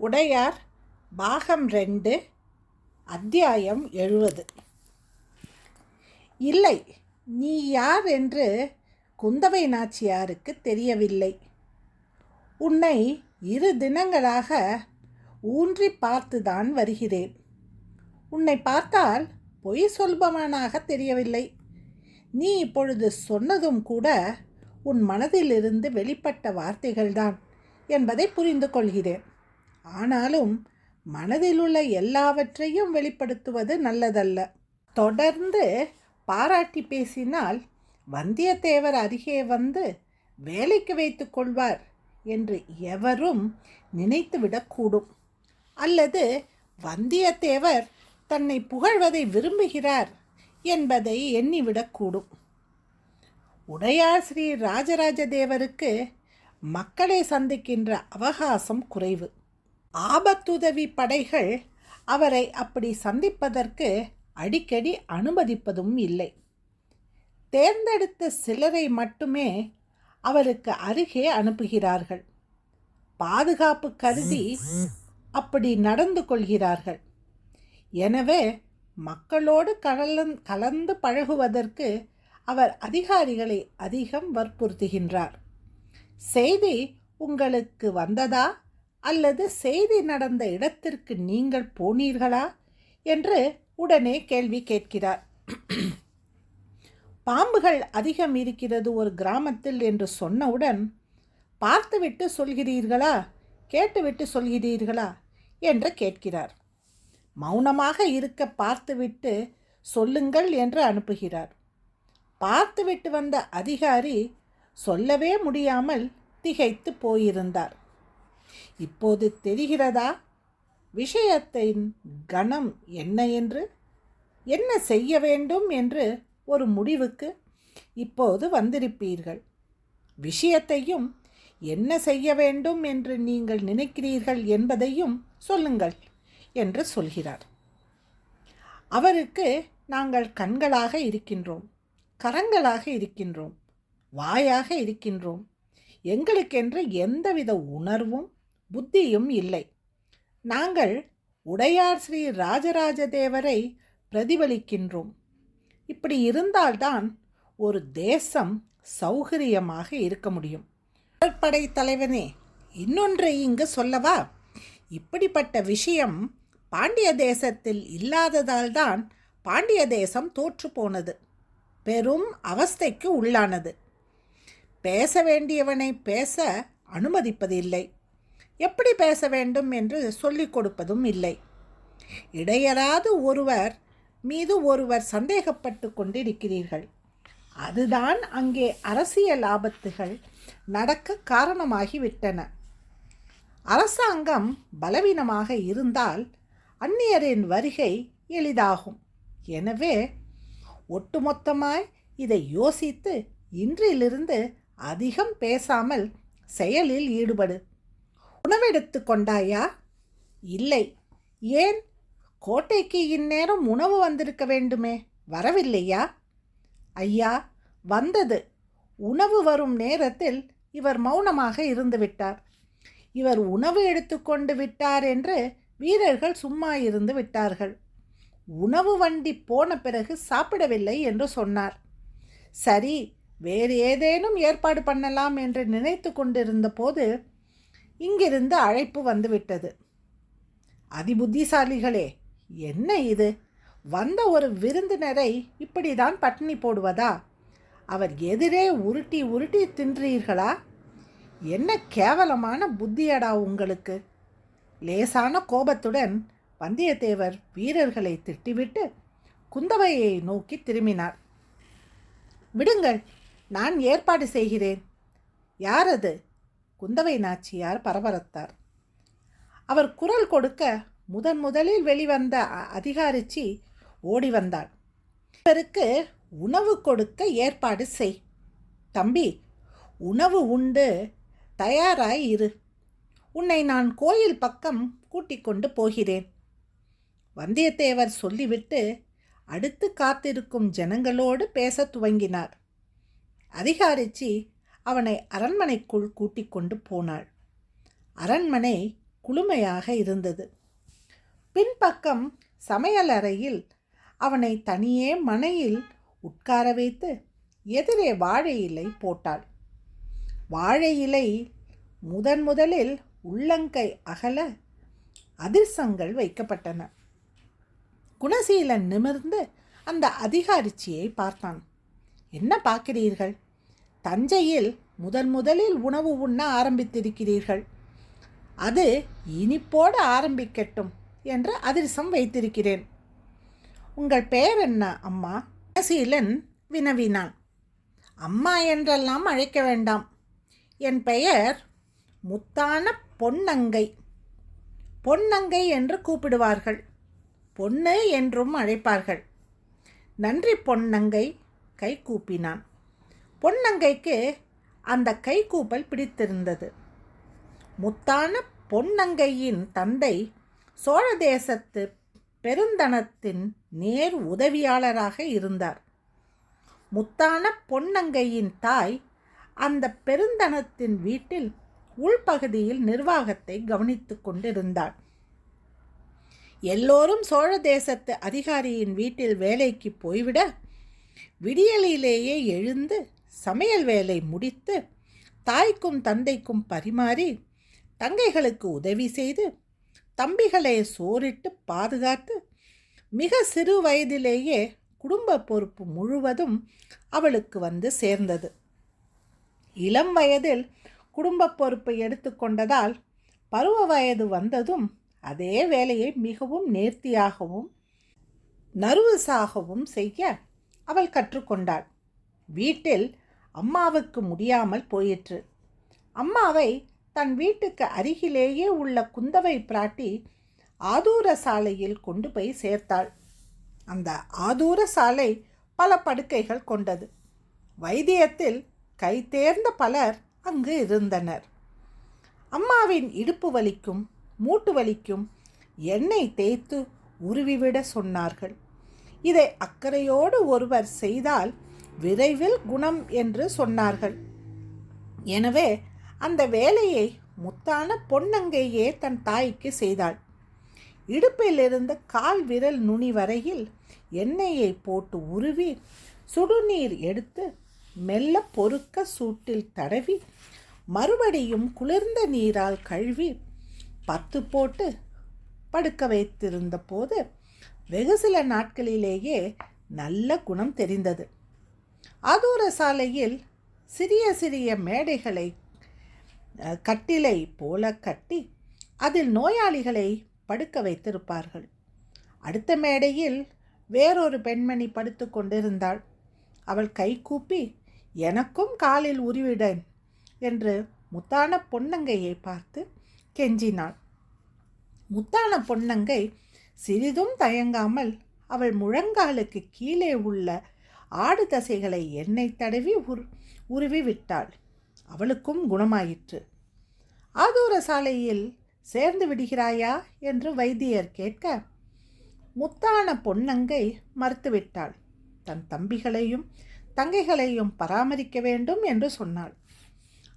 உடையார் பாகம் ரெண்டு அத்தியாயம் எழுபது இல்லை நீ யார் என்று குந்தவை நாச்சியாருக்கு தெரியவில்லை. உன்னை இரு தினங்களாக ஊன்றி பார்த்துதான் வருகிறேன். உன்னை பார்த்தால் பொய் சொல்பவனாக தெரியவில்லை. நீ இப்பொழுது சொன்னதும் கூட உன் மனதிலிருந்து வெளிப்பட்ட வார்த்தைகள்தான் என்பதை புரிந்து கொள்கிறேன். ஆனாலும் மனதில் உள்ள எல்லாவற்றையும் வெளிப்படுத்துவது நல்லதல்ல. தொடர்ந்து பாராட்டி பேசினால் வந்தியத்தேவர் அருகே வந்து வேலைக்கு வைத்து கொள்வார் என்று எவரும் நினைத்துவிடக்கூடும் அல்லது வந்தியத்தேவர் தன்னை புகழ்வதை விரும்புகிறார் என்பதை எண்ணிவிடக்கூடும் உடையார் ஸ்ரீ ராஜராஜ தேவருக்கு மக்களை சந்திக்கின்ற அவகாசம் குறைவு. ஆபத்துதவி படைகள் அவரை அப்படி சந்திப்பதற்கு அடிக்கடி அனுமதிப்பதும் இல்லை. தேர்ந்தெடுத்த சிலரை மட்டுமே அவருக்கு அருகே அனுப்புகிறார்கள். பாதுகாப்பு கருதி அப்படி நடந்து கொள்கிறார்கள். எனவே மக்களோடு கலந் கலந்து பழகுவதற்கு அவர் அதிகாரிகளை அதிகம் வற்புறுத்துகின்றார். செய்தி உங்களுக்கு வந்ததா? அல்லது செய்தி நடந்த இடத்திற்கு நீங்கள் போனீர்களா? என்று உடனே கேள்வி கேட்கிறார். பாம்புகள் அதிகம் இருக்கிறது ஒரு கிராமத்தில் என்று சொன்னவுடன் பார்த்துவிட்டு சொல்கிறீர்களா? கேட்டுவிட்டு சொல்கிறீர்களா? என்று கேட்கிறார். மௌனமாக இருக்க பார்த்துவிட்டு சொல்லுங்கள் என்று அனுப்புகிறார். பார்த்துவிட்டு வந்த அதிகாரி சொல்லவே முடியாமல் திகைத்து போயிருந்தார். இப்போது தெரிகிறதா? விஷயத்தின் கணம் என்ன என்று? என்ன செய்ய வேண்டும் என்று ஒரு முடிவுக்கு இப்போது வந்திருப்பீர்கள். விஷயத்தையும் என்ன செய்ய வேண்டும் என்று நீங்கள் நினைக்கிறீர்கள் என்பதையும் சொல்லுங்கள் என்று சொல்கிறார். அவருக்கு நாங்கள் கண்களாக இருக்கின்றோம் கரங்களாக இருக்கின்றோம் வாயாக இருக்கின்றோம். எங்களுக்கென்று எந்தவித உணர்வும் புத்தியும் இல்லை. நாங்கள் உடையார் ஸ்ரீ ராஜராஜ தேவரை பிரதிபலிக்கின்றோம். இப்படி இருந்தால்தான் ஒரு தேசம் சௌகரியமாக இருக்க முடியும். கடற்படை தலைவனே இன்னொன்றை இங்கு சொல்லவா? இப்படிப்பட்ட விஷயம் பாண்டிய தேசத்தில் இல்லாததால்தான் பாண்டிய தேசம் தோற்று போனது. பெரும் அவஸ்தைக்கு உள்ளானது. பேச வேண்டியவனை பேச அனுமதிப்பதில்லை. எப்படி பேச வேண்டும் என்று சொல்லிக் கொடுப்பதும் இல்லை. இடையராது ஒருவர் மீது ஒருவர் சந்தேகப்பட்டு கொண்டிருக்கிறீர்கள். அதுதான் அங்கே அரசியல் ஆபத்துகள் நடக்க காரணமாகிவிட்டன. அரசாங்கம் பலவீனமாக இருந்தால் அந்நியரின் வருகை எளிதாகும். எனவே ஒட்டுமொத்தமாய் இதை யோசித்து இன்றிலிருந்து அதிகம் பேசாமல் செயலில் ஈடுபடு. உணவெடுத்து கொண்டாயா இல்லை. ஏன்? கோட்டைக்கு இந்நேரம் உணவு வந்திருக்க வேண்டுமே வரவில்லையா? ஐயா வந்தது. உணவு வரும் நேரத்தில் இவர் மௌனமாக இருந்து விட்டார். இவர் உணவு எடுத்துக்கொண்டு விட்டார் என்று வீரர்கள் சும்மா இருந்து விட்டார்கள். உணவு வண்டி போன பிறகு சாப்பிடவில்லை என்று சொன்னார். சரி வேறு ஏதேனும் ஏற்பாடு பண்ணலாம் என்று நினைத்து கொண்டிருந்த போது இங்கிருந்து அழைப்பு வந்துவிட்டது. அதிபுத்திசாலிகளே என்ன இது? வந்த ஒரு விருந்தினரை இப்படிதான் பட்டினி போடுவதா? அவர் எதிரே உருட்டி உருட்டி தின்றீர்களா? என்ன கேவலமான புத்தியடா உங்களுக்கு? லேசான கோபத்துடன் வந்தியத்தேவர் வீரர்களை திட்டிவிட்டு குந்தவையை நோக்கி திரும்பினார். விடுங்கள் நான் ஏற்பாடு செய்கிறேன். யார் அது? குந்தவை நாச்சியார் பரபரத்தார். அவர் குரல் கொடுக்க முதன் முதலில் வெளிவந்த அ- அதிகாரிச்சி ஓடி வந்தாள். இவருக்கு உணவு கொடுக்க ஏற்பாடு செய். தம்பி உணவு உண்டு தயாராய் இரு. உன்னை நான் கோயில் பக்கம் கூட்டிக் கொண்டு போகிறேன். வந்தியத்தேவர் சொல்லிவிட்டு அடுத்து காத்திருக்கும் ஜனங்களோடு பேசத் துவங்கினார். அதிகாரிச்சி அவனை அரண்மனைக்குள் கூட்டிக் கொண்டு போனாள். அரண்மனை குளுமையாக இருந்தது. பின்பக்கம் சமையலறையில் அவனை தனியே மனையில் உட்கார வைத்து எதிரே வாழை இலை போட்டாள். வாழை இலை முதன் முதலில் உள்ளங்கை அகல அதிர்சங்கள் வைக்கப்பட்டன. குணசீலன் நிமிர்ந்து அந்த அதிகாரிச்சியை பார்த்தான். என்ன பார்க்கிறீர்கள்? தஞ்சையில் முதன் முதலில் உணவு உண்ண ஆரம்பித்திருக்கிறீர்கள். அது இனிப்போடு ஆரம்பிக்கட்டும் என்று அதிர்சம் வைத்திருக்கிறேன். உங்கள் பெயர் என்ன அம்மா? சீலன் வினவினான் அம்மா என்றெல்லாம் அழைக்க வேண்டாம். என் பெயர் முத்தான பொன்னங்கை. பொன்னங்கை என்று கூப்பிடுவார்கள். பொண்ணு என்றும் அழைப்பார்கள். நன்றி பொன்னங்கை கை கூப்பினான். பொன்னங்கைக்கு அந்த கைகூப்பல் பிடித்திருந்தது. முத்தான பொன்னங்கையின் தந்தை சோழ தேசத்து பெருந்தனத்தின் நேர் உதவியாளராக இருந்தார். முத்தான பொன்னங்கையின் தாய் அந்த பெருந்தனத்தின் வீட்டில் உள்பகுதியில் நிர்வாகத்தை கவனித்து கொண்டிருந்தாள். எல்லோரும் சோழ தேசத்து அதிகாரியின் வீட்டில் வேலைக்கு போய்விட விடியலிலேயே எழுந்து சமையல் வேலை முடித்து தாய்க்கும் தந்தைக்கும் பரிமாறி தங்கைகளுக்கு உதவி செய்து தம்பிகளை சோறிட்டு பாதுகாத்து மிக சிறு வயதிலேயே குடும்ப பொறுப்பு முழுவதும் அவளுக்கு வந்து சேர்ந்தது. இளம் வயதில் குடும்ப பொறுப்பை எடுத்துக்கொண்டதால் பருவ வயது வந்ததும் அதே வேலையை மிகவும் நேர்த்தியாகவும் நர்வஸாகவும் செய்ய அவள் கற்றுக்கொண்டாள். வீட்டில் அம்மாவுக்கு முடியாமல் போயிற்று. அம்மாவை தன் வீட்டுக்கு அருகிலேயே உள்ள குந்தவை பிராட்டி ஆதூர சாலையில் கொண்டு போய் சேர்த்தாள். அந்த ஆதூர சாலை பல படுக்கைகள் கொண்டது. வைத்தியத்தில் கைதேர்ந்த பலர் அங்கு இருந்தனர். அம்மாவின் இடுப்பு வலிக்கும் மூட்டு வலிக்கும் எண்ணெய் தேய்த்து உருவிவிட சொன்னார்கள். இதை அக்கறையோடு ஒருவர் செய்தால் விரைவில் குணம் என்று சொன்னார்கள். எனவே அந்த வேலையை முத்தான பொன்னங்கையே தன் தாய்க்கு செய்தாள். இடுப்பிலிருந்து கால் விரல் நுனி வரையில் எண்ணெயை போட்டு உருவி சுடுநீர் எடுத்து மெல்ல பொறுக்க சூட்டில் தடவி மறுபடியும் குளிர்ந்த நீரால் கழுவி பத்து போட்டு படுக்க வைத்திருந்த போது வெகு சில நாட்களிலேயே நல்ல குணம் தெரிந்தது. அதூர சாலையில் சிறிய சிறிய மேடைகளை கட்டிலை போல கட்டி அதில் நோயாளிகளை படுக்க வைத்திருப்பார்கள். அடுத்த மேடையில் வேறொரு பெண்மணி படுத்து கொண்டிருந்தாள். அவள் கை கூப்பி எனக்கும் காலில் உருவிடன் என்று முத்தான பொன்னங்கையை பார்த்து கெஞ்சினாள். முத்தான பொன்னங்கை சிறிதும் தயங்காமல் அவள் முழங்காலுக்கு கீழே உள்ள ஆடு தசைகளை எண்ணெய் தடவி உரு உருவி விட்டாள். அவளுக்கும் குணமாயிற்று. ஆதூர சாலையில் சேர்ந்து விடுகிறாயா? என்று வைத்தியர் கேட்க முத்தான பொன்னங்கை மறுத்துவிட்டாள் தன் தம்பிகளையும் தங்கைகளையும் பராமரிக்க வேண்டும் என்று சொன்னாள்.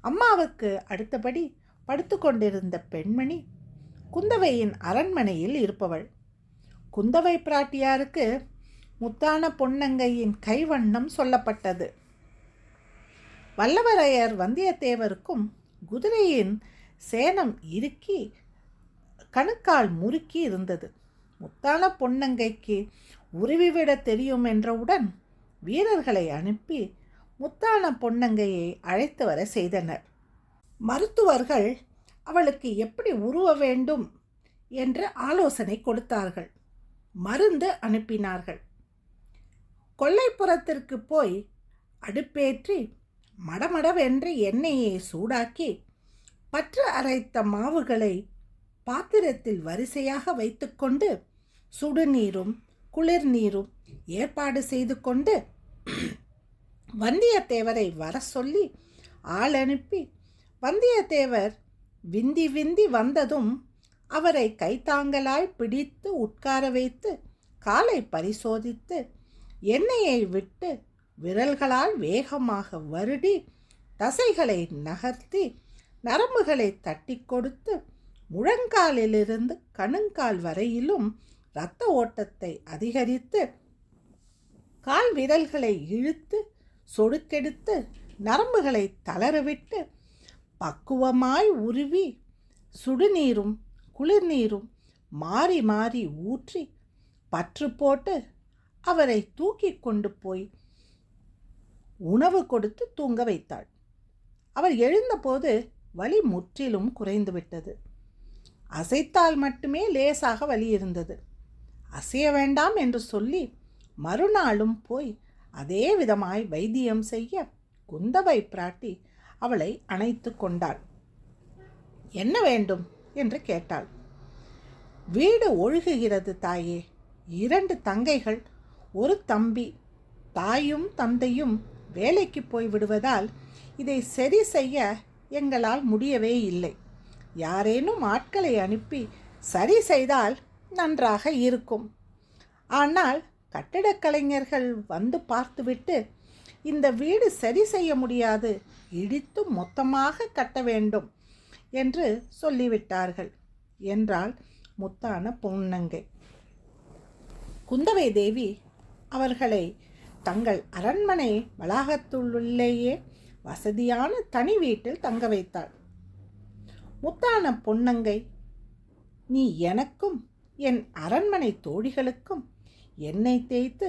அம்மாவுக்கு அடுத்தபடி படுத்து கொண்டிருந்த பெண்மணி குந்தவையின் அரண்மனையில் இருப்பவள். குந்தவை பிராட்டியாருக்கு முத்தான பொன்னங்கையின் கைவண்ணம் சொல்லப்பட்டது. வல்லவரையர் வந்தியத்தேவருக்கும் குதிரையின் சேனம் இறுக்கி கணுக்கால் முறுக்கி இருந்தது. முத்தான பொன்னங்கைக்கு உருவிவிட தெரியும் என்றவுடன் வீரர்களை அனுப்பி முத்தான பொன்னங்கையை அழைத்து வர செய்தனர். மருத்துவர்கள் அவளுக்கு எப்படி உருவ வேண்டும் என்று ஆலோசனை கொடுத்தார்கள். மருந்து அனுப்பினார்கள். கொல்லைப்புறத்திற்கு போய் அடுப்பேற்றி மடமடவென்று எண்ணெயை சூடாக்கி பற்று அரைத்த மாவுகளை பாத்திரத்தில் வரிசையாக வைத்துக்கொண்டு சுடுநீரும் குளிர் நீரும் ஏற்பாடு செய்து கொண்டு வந்தியத்தேவரை வர சொல்லி ஆள் அனுப்பி வந்தியத்தேவர் விந்தி விந்தி வந்ததும் அவரை கைத்தாங்கலாய் பிடித்து உட்கார வைத்து காலை பரிசோதித்து எண்ணெயை விட்டு விரல்களால் வேகமாக வருடி தசைகளை நகர்த்தி நரம்புகளை தட்டி கொடுத்து முழங்காலிலிருந்து கணுங்கால் வரையிலும் இரத்த ஓட்டத்தை அதிகரித்து கால் விரல்களை இழுத்து சொடுக்கெடுத்து நரம்புகளை தளரவிட்டு பக்குவமாய் உருவி சுடுநீரும் குளிர்நீரும் மாறி மாறி ஊற்றி பற்று போட்டு அவரை தூக்கி கொண்டு போய் உணவு கொடுத்து தூங்க வைத்தாள். அவர் எழுந்தபோது வலி முற்றிலும் குறைந்துவிட்டது அசைத்தால் மட்டுமே லேசாக வலி இருந்தது. அசைய வேண்டாம் என்று சொல்லி மறுநாளும் போய் அதே விதமாய் வைத்தியம் செய்ய குந்தவை பிராட்டி அவளை அணைத்து கொண்டாள். என்ன வேண்டும்? என்று கேட்டாள். வீடு ஒழுகுகிறது தாயே. இரண்டு தங்கைகள் ஒரு தம்பி தாயும் தந்தையும் வேலைக்கு போய் விடுவதால் இதை சரி செய்ய எங்களால் முடியவே இல்லை. யாரேனும் ஆட்களை அனுப்பி சரி செய்தால் நன்றாக இருக்கும். ஆனால் கட்டிடக் கலைஞர்கள் வந்து பார்த்துவிட்டு இந்த வீடு சரி செய்ய முடியாது இடித்து மொத்தமாக கட்ட வேண்டும் என்று சொல்லிவிட்டார்கள் என்றால் முத்தான பொன்னங்கை. குந்தவை தேவி அவர்களை தங்கள் அரண்மனை வளாகத்துள்ளேயே வசதியான தனி வீட்டில் தங்க வைத்தாள். முத்தான பொன்னங்கை நீ எனக்கும் என் அரண்மனை தோழிகளுக்கும் எண்ணெய் தேய்த்து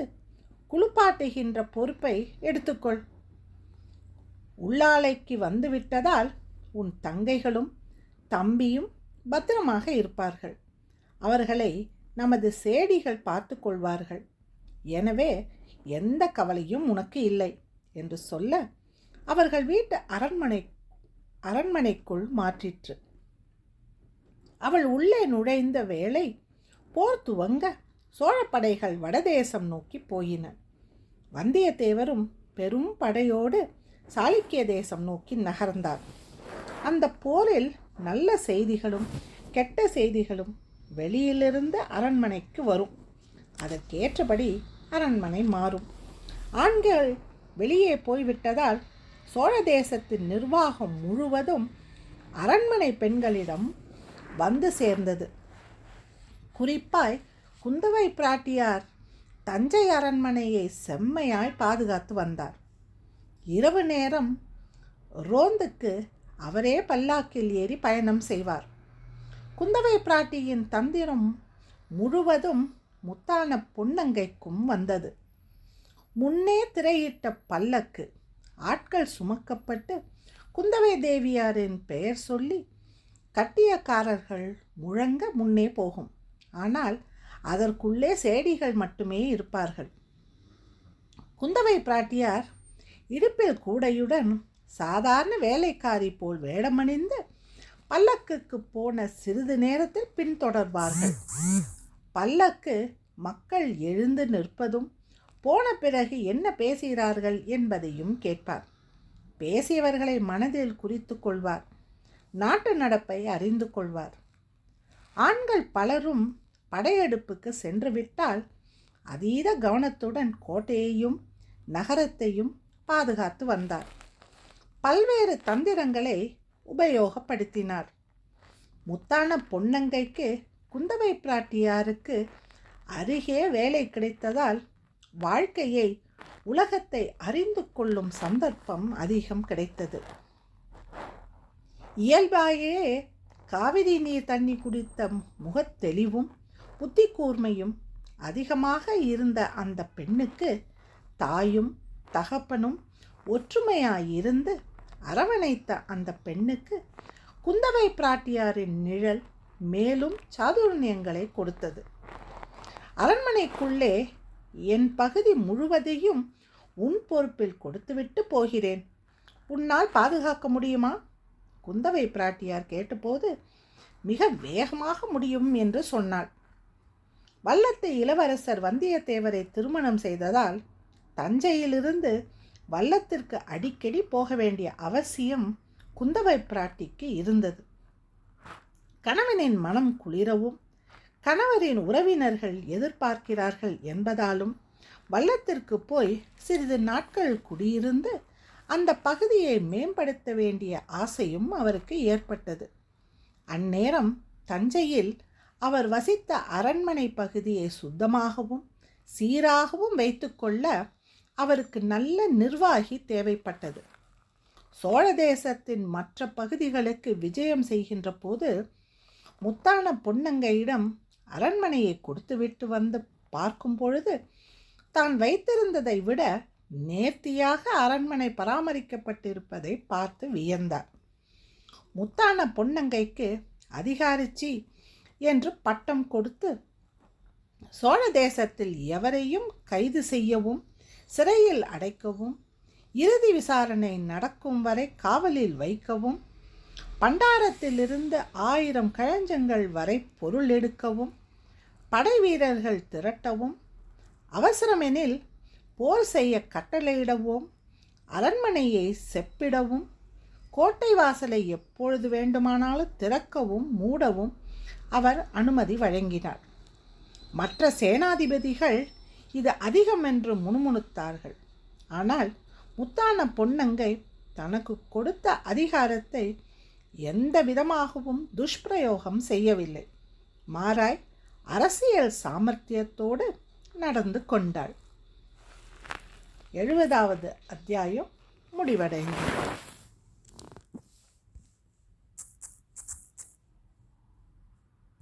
குளிப்பாட்டுகின்ற பொறுப்பை எடுத்துக்கொள். உள்ளாலைக்கு வந்துவிட்டதால் உன் தங்கைகளும் தம்பியும் பத்திரமாக இருப்பார்கள். அவர்களை நமது சேடிகள் பார்த்து கொள்வார்கள். எனவே எந்த கவலையும் உனக்கு இல்லை என்று சொல்ல அவர்கள் வீட்டு அரண்மனை அரண்மனைக்குள் மாற்றிற்று. அவள் உள்ளே நுழைந்த வேளை போர் துவங்க சோழப்படைகள் வடதேசம் நோக்கி போயின. வந்தியத்தேவரும் பெரும் படையோடு சாளுக்கிய தேசம் நோக்கி நகர்ந்தார். அந்த போரில் நல்ல செய்திகளும் கெட்ட செய்திகளும் வெளியிலிருந்து அரண்மனைக்கு வரும். அதற்கேற்றபடி அரண்மனை மாறும். ஆண்கள் வெளியே போய்விட்டதால் சோழ தேசத்தின் நிர்வாகம் முழுவதும் அரண்மனை பெண்களிடம் வந்து சேர்ந்தது. குறிப்பாய் குந்தவை பிராட்டியார் தஞ்சை அரண்மனையை செம்மையாய் பாதுகாத்து வந்தார். இரவு நேரம் ரோந்துக்கு அவரே பல்லாக்கில் ஏறி பயணம் செய்வார். குந்தவை பிராட்டியின் தந்திரம் முழுவதும் முத்தான பொன்னங்கைக்கும் வந்தது. முன்னே திரையிட்ட பல்லக்கு ஆட்கள் சுமக்கப்பட்டு குந்தவை தேவியாரின் பெயர் சொல்லி கட்டியக்காரர்கள் முழங்க முன்னே போகும். ஆனால் அதற்குள்ளே சேடிகள் மட்டுமே இருப்பார்கள். குந்தவை பிராட்டியார் இடுப்பில் கூடையுடன் சாதாரண வேலைக்காரி போல் வேடமணிந்து பல்லக்குக்கு போன சிறிது நேரத்தில் பின்தொடர்வார்கள். பல்லக்கு மக்கள் எழுந்து நிற்பதும் போன பிறகு என்ன பேசுகிறார்கள் என்பதையும் கேட்பார். பேசியவர்களை மனதில் குறித்து கொள்வார். நாட்டு நடப்பை அறிந்து கொள்வார். ஆண்கள் பலரும் படையெடுப்புக்கு சென்று விட்டால் அதீத கவனத்துடன் கோட்டையையும் நகரத்தையும் பாதுகாத்து வந்தார். பல்வேறு தந்திரங்களை உபயோகப்படுத்தினார். முத்தான பொன்னங்கைக்கு குந்தவை பிராட்டியாருக்கு அருகே வேலை கிடைத்ததால் வாழ்க்கையை உலகத்தை அறிந்து கொள்ளும் சந்தர்ப்பம் அதிகம் கிடைத்தது. இயல்பாயே காவிரி நீர் தண்ணி குடித்த முகத்தெளிவும் புத்தி கூர்மையும் அதிகமாக இருந்த அந்த பெண்ணுக்கு தாயும் தகப்பனும் ஒற்றுமையாயிருந்து அரவணைத்த அந்த பெண்ணுக்கு குந்தவை பிராட்டியாரின் நிழல் மேலும் சாதுர்ணியங்களை கொடுத்தது. அரண்மனைக்குள்ளே என் பகுதி முழுவதையும் உன் பொறுப்பில் கொடுத்துவிட்டு போகிறேன். உன்னால் பாதுகாக்க முடியுமா? குந்தவை பிராட்டியார் கேட்டபோது மிக வேகமாக முடியும் என்று சொன்னாள். வல்லத்தை இளவரசர் வந்தியத்தேவரை திருமணம் செய்ததால் தஞ்சையிலிருந்து வல்லத்திற்கு அடிக்கடி போக வேண்டிய அவசியம் குந்தவை பிராட்டிக்கு இருந்தது. கணவனின் மனம் குளிரவும் கணவரின் உறவினர்கள் எதிர்பார்க்கிறார்கள் என்பதாலும் வல்லத்திற்கு போய் சிறிது நாட்கள் குடியிருந்து அந்த பகுதியை மேம்படுத்த வேண்டிய ஆசையும் அவருக்கு ஏற்பட்டது. அந்நேரம் தஞ்சையில் அவர் வசித்த அரண்மனை பகுதியை சுத்தமாகவும் சீராகவும் வைத்துக்கொள்ள அவருக்கு நல்ல நிர்வாகி தேவைப்பட்டது. சோழ தேசத்தின் மற்ற பகுதிகளுக்கு விஜயம் செய்கின்ற போது முத்தான பொன்னங்கையிடம் அரண்மனையை கொடுத்துவிட்டு வந்து பார்க்கும் பொழுது தான் வைத்திருந்ததை விட நேர்த்தியாக அரண்மனை பராமரிக்கப்பட்டிருப்பதை பார்த்து வியந்தார். முத்தான பொன்னங்கைக்கு அதிகாரிச்சி என்று பட்டம் கொடுத்து சோழ தேசத்தில் எவரையும் கைது செய்யவும் சிறையில் அடைக்கவும் இறுதி விசாரணை நடக்கும் வரை காவலில் வைக்கவும் பண்டாரத்திலிருந்து ஆயிரம் கழஞ்சங்கள் வரை பொருள் எடுக்கவும் படை வீரர்கள் திரட்டவும் அவசரமெனில் போர் செய்ய கட்டளையிடவும் அரண்மனையை செப்பிடவும் கோட்டை வாசலை எப்பொழுது வேண்டுமானாலும் திறக்கவும் மூடவும் அவர் அனுமதி வழங்கினார். மற்ற சேனாதிபதிகள் இது அதிகம் என்று முணுமுணுத்தார்கள். ஆனால் முத்தான பொன்னங்கை தனக்கு கொடுத்த அதிகாரத்தை எந்த விதமாகவும் துஷ்பிரயோகம் செய்யவில்லை. மாறாய் அரசியல் சாமர்த்தியத்தோடு நடந்து கொண்டாள். எழுபதாவது அத்தியாயம் முடிவடைந்தது.